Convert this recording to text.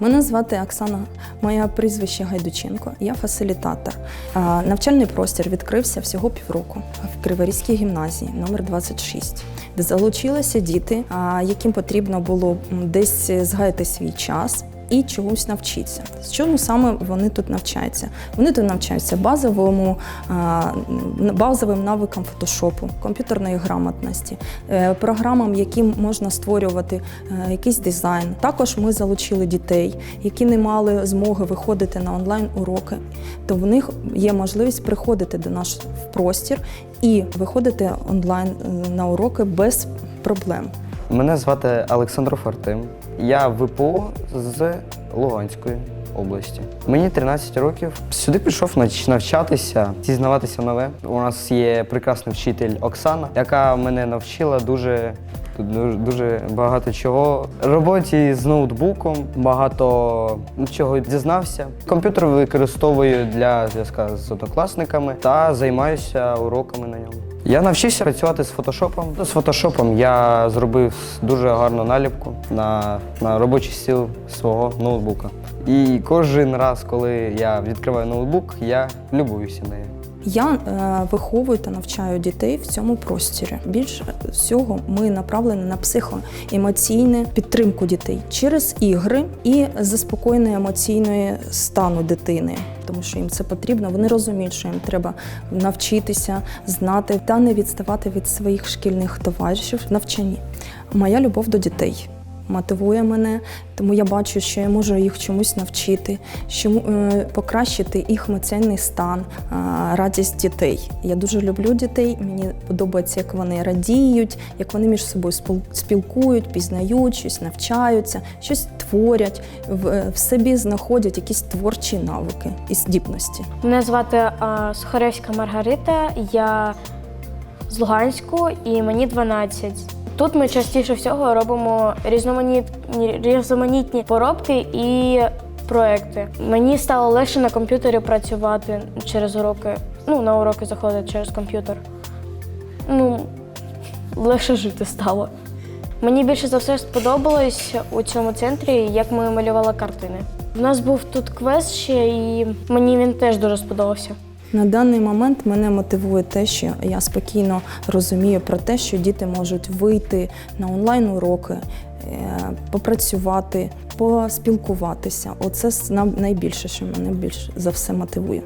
Мене звати Оксана, моє прізвище Гайдученко. Я фасилітатор. Навчальний простір відкрився всього півроку в Криворізькій гімназії номер 26, де залучилися діти, яким потрібно було десь згаяти свій час. І чогось навчитися. З чому саме вони тут навчаються? Вони тут навчаються базовому, базовим навикам фотошопу, комп'ютерної грамотності, е, програмам, яким можна створювати е, якийсь дизайн. Також ми залучили дітей, які не мали змоги виходити на онлайн уроки. То в них є можливість приходити до нас в простір і виходити онлайн е, на уроки без проблем. Мене звати Олександр Фартим. Я ВПО з Луганської області. Мені 13 років. Сюди пішов навчатися, дізнаватися нове. У нас є прекрасний вчитель Оксана, яка мене навчила дуже. Дуже, дуже багато чого. Роботі з ноутбуком, багато чого дізнався. Комп'ютер використовую для зв'язку з однокласниками та займаюся уроками на ньому. Я навчився працювати з фотошопом. З фотошопом я зробив дуже гарну наліпку на, на робочий стіл свого ноутбука. І кожен раз, коли я відкриваю ноутбук, я любуюся нею. Я е, виховую та навчаю дітей в цьому просторі. Більше всього ми направлені на психоемоційну підтримку дітей через ігри і заспокоєння емоційної стану дитини. Тому що їм це потрібно. Вони розуміють, що їм треба навчитися, знати та не відставати від своїх шкільних товаришів в навчанні. Моя любов до дітей мотивує мене, тому я бачу, що я можу їх чомусь навчити, що е, покращити їх емоційний стан, е, радість дітей. Я дуже люблю дітей. Мені подобається, як вони радіють, як вони між собою спіл- спілкують, пізнають щось, навчаються, щось творять, в, в собі знаходять якісь творчі навики і здібності. Мене звати Сухаревська Маргарита, я з Луганську і мені 12. Тут ми частіше всього робимо різноманітні, різноманітні поробки і проекти. Мені стало легше на комп'ютері працювати через уроки. Ну, на уроки заходити через комп'ютер. Ну, легше жити стало. Мені більше за все сподобалось у цьому центрі, як ми малювали картини. У нас був тут квест ще, і мені він теж дуже сподобався. На даний момент мене мотивує те, що я спокійно розумію про те, що діти можуть вийти на онлайн-уроки, е, попрацювати, поспілкуватися. Оце найбільше, що мене більш за все мотивує.